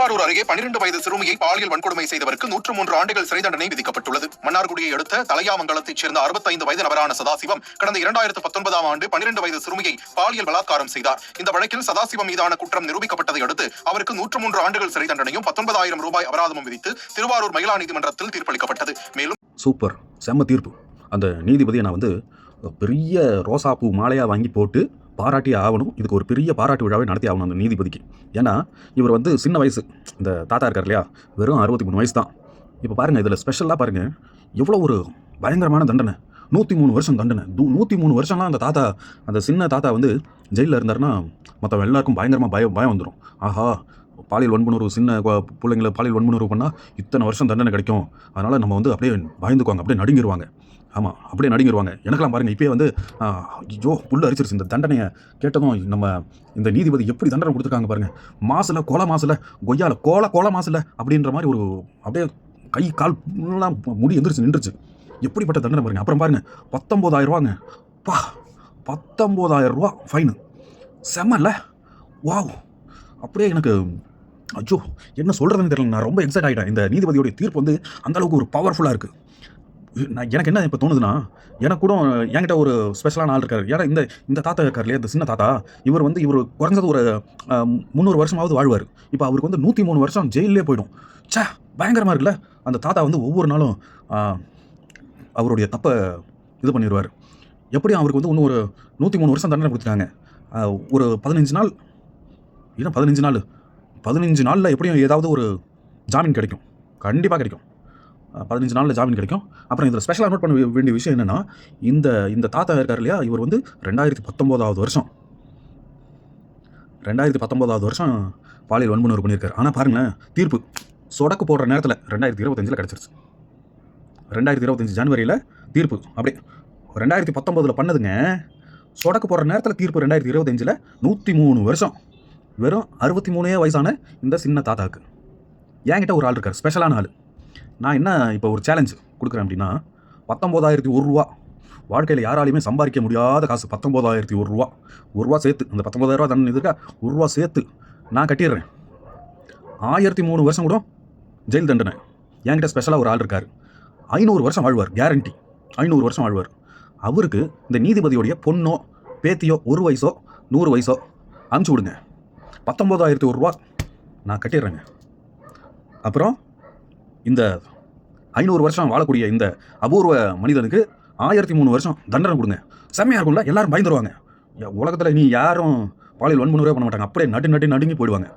திருவாரூர் அருகே பனிரெண்டு வயது சிறுமியை பாலியல் வன்கொடுமை செய்தவருக்கு நூற்று மூன்று ஆண்டுகள் சிறை தண்டனை விதிக்கப்பட்டுள்ளது. மன்னார்குடியை அடுத்த தலையாமங்கலத்தைச் சேர்ந்த அறுபத்தைந்து வயது நபரான சதாசிவம் கடந்த இரண்டாயிரத்து பத்தொன்பதாம் ஆண்டு பனிரெண்டு வயது சிறுமியை பாலியல் பலாத்காரம் செய்தார். இந்த வழக்கில் சதாசிவம் மீதான குற்றம் நிரூபிக்கப்பட்டதை அடுத்து அவருக்கு நூற்று மூன்று ஆண்டுகள் சிறை தண்டனையும் பத்தொன்பதாயிரம் ரூபாய் அபராதமும் விதித்து திருவாரூர் மகிழா நீதிமன்றத்தில் தீர்ப்பளிக்கப்பட்டது. மேலும் சூப்பர். செம்ம தீர்ப்பு. அந்த நீதிபதியை நான் வந்து பெரிய ரோசாப்பூ மாலையாக வாங்கி போட்டு பாராட்டி ஆகணும். இதுக்கு ஒரு பெரிய பாராட்டு விழாவை நடத்தி ஆகணும் அந்த நீதிபதிக்கு. ஏன்னா இவர் வந்து சின்ன வயசு. இந்த தாத்தா இருக்கார் இல்லையா? வெறும் அறுபத்தி மூணு வயசு தான். இப்போ பாருங்கள் இதில் ஸ்பெஷலாக பாருங்கள் எவ்வளோ ஒரு பயங்கரமான தண்டனை. நூற்றி மூணு வருஷம் தண்டனை. தூ நூற்றி மூணு வருஷம்லாம் அந்த தாத்தா அந்த சின்ன தாத்தா வந்து ஜெயிலில் இருந்தாருன்னா மற்ற எல்லாருக்கும் பயங்கரமாக பயம் பயம் வந்துடும் ஆஹா பாலியல் வன்புணர்வு சின்ன பிள்ளைங்களை பாலியல் வன்புணர்வு பண்ணால் இத்தனை வருஷம் தண்டனை கிடைக்கும். அதனால் நம்ம வந்து அப்படியே பயந்துக்குவாங்க அப்படியே நடுங்கிடுவாங்க ஆமாம் அப்படியே நடுங்கிடுவாங்க எனக்கெல்லாம் பாருங்கள் இப்போயே வந்து ஐயோ புல் அரிச்சிருச்சு. இந்த தண்டனையை கேட்டதும் நம்ம இந்த நீதிபதி எப்படி தண்டனை கொடுத்துருக்காங்க பாருங்கள் மாசில் கோல மாசில் கொய்யால கோல கோல மாசில் அப்படின்ற மாதிரி ஒரு அப்படியே கை கால் எல்லாம் முடி எந்திரிச்சு நின்றுச்சு. எப்படிப்பட்ட தண்டனை பாருங்க. அப்புறம் பாருங்கள் பத்தொம்போதாயிரரூவாங்க பா பத்தொம்போதாயிரரூவா ஃபைனு செம்மல்ல. வாவ். அப்படியே எனக்கு அஜோ என்ன சொல்கிறதுன்னு தெரியல. நான் ரொம்ப எக்ஸைட் ஆகிட்டேன் இந்த நீதிபதியோடைய தீர்ப்பு வந்து அந்த அளவுக்கு ஒரு பவர்ஃபுல்லாக இருக்குது நான் எனக்கு என்ன இப்போ தோணுதுன்னா எனக்கு கூட என்கிட்ட ஒரு ஸ்பெஷலான ஆள் இருக்கார். ஏன்னா இந்த இந்த தாத்தா இருக்கார் இல்லையா? இந்த சின்ன தாத்தா இவர் வந்து இவர் குறைஞ்சது ஒரு முந்நூறு வருஷமாவது வாழ்வார். இப்போ அவருக்கு வந்து நூற்றி மூணு வருஷம் ஜெயிலே போயிடும். ச்சே பயங்கரமாக இருக்குல்ல? அந்த தாத்தா வந்து ஒவ்வொரு நாளும் அவருடைய தப்பை இது பண்ணிடுவார் எப்படியும் அவருக்கு வந்து இன்னும் ஒரு நூற்றி மூணு வருஷம் தண்டனை கொடுத்துட்டாங்க. ஒரு பதினஞ்சு நாள் ஏன்னா பதினஞ்சு நாள்? பதினஞ்சு நாளில் எப்படியும் ஏதாவது ஒரு ஜாமீன் கிடைக்கும். கண்டிப்பாக கிடைக்கும். பதினஞ்சு நாளில் ஜாமீன் கிடைக்கும். அப்புறம் இதில் ஸ்பெஷலாக நோட் பண்ண வேண்டிய விஷயம் என்னென்னா இந்த இந்த தாத்தா இருக்கார் இல்லையா? இவர் வந்து ரெண்டாயிரத்தி பத்தொம்போதாவது வருஷம். ரெண்டாயிரத்தி பத்தொம்போதாவது வருஷம் பாலியல் வன்புணர்வு பண்ணியிருக்காரு ஆனால் பாருங்களேன் தீர்ப்பு. சொடக்கு போடுற நேரத்தில் ரெண்டாயிரத்தி இருபத்தஞ்சில் கிடச்சிருச்சு. ரெண்டாயிரத்தி இருபத்தஞ்சி ஜனவரியில் தீர்ப்பு. அப்படியே ரெண்டாயிரத்தி பத்தொம்போதில் பண்ணதுங்க சொடக்கு போடுற நேரத்தில் தீர்ப்பு ரெண்டாயிரத்தி இருபத்தஞ்சில் நூற்றி மூணு வருஷம். வெறும் அறுபத்தி மூணே வயசான இந்த சின்ன தாத்தாவுக்கு என்கிட்ட ஒரு ஆள் இருக்கார் ஸ்பெஷலான ஆள். நான் என்ன இப்போ ஒரு சேலஞ்சு கொடுக்குறேன் அப்படின்னா பத்தொம்போதாயிரத்தி ஒரு ரூபா. வாழ்க்கையில் யாராலையுமே சம்பாதிக்க முடியாத காசு பத்தொம்போதாயிரத்தி ஒரு ரூபா. ஒரு ரூபா சேர்த்து அந்த பத்தொம்போதாயிரரூவா தண்ணி இருக்கா? ஒரு ரூபா சேர்த்து நான் கட்டிடுறேன். ஆயிரத்தி மூணு வருஷம் கூட ஜெயில் தண்டனை. என்கிட்ட ஸ்பெஷலாக ஒரு ஆள் இருக்கார். ஐநூறு வருஷம் வாழ்வார் கேரண்டி ஐநூறு வருஷம் வாழ்வார். அவருக்கு இந்த நீதிபதியோடைய பொண்ணோ பேத்தியோ ஒரு வயசோ நூறு வயசோ அனுப்பிச்சி விடுங்க. பத்தொம்போதாயிரத்தி ஒரு ரூபா நான் கட்டிடுறேங்க. அப்புறம் இந்த ஐநூறு வருஷம் வாழக்கூடிய இந்த அபூர்வ மனிதனுக்கு ஆயிரத்தி மூணு வருஷம் தண்டனை கொடுங்க. செம்மையாக இருக்கும்ல? எல்லாரும் பயந்துருவாங்க. உலகத்தில் நீ யாரும் பாலியல் வன்முறையே பண்ண மாட்டாங்க. அப்படியே நட்டு நட்டு நடுங்கி போயிடுவாங்க.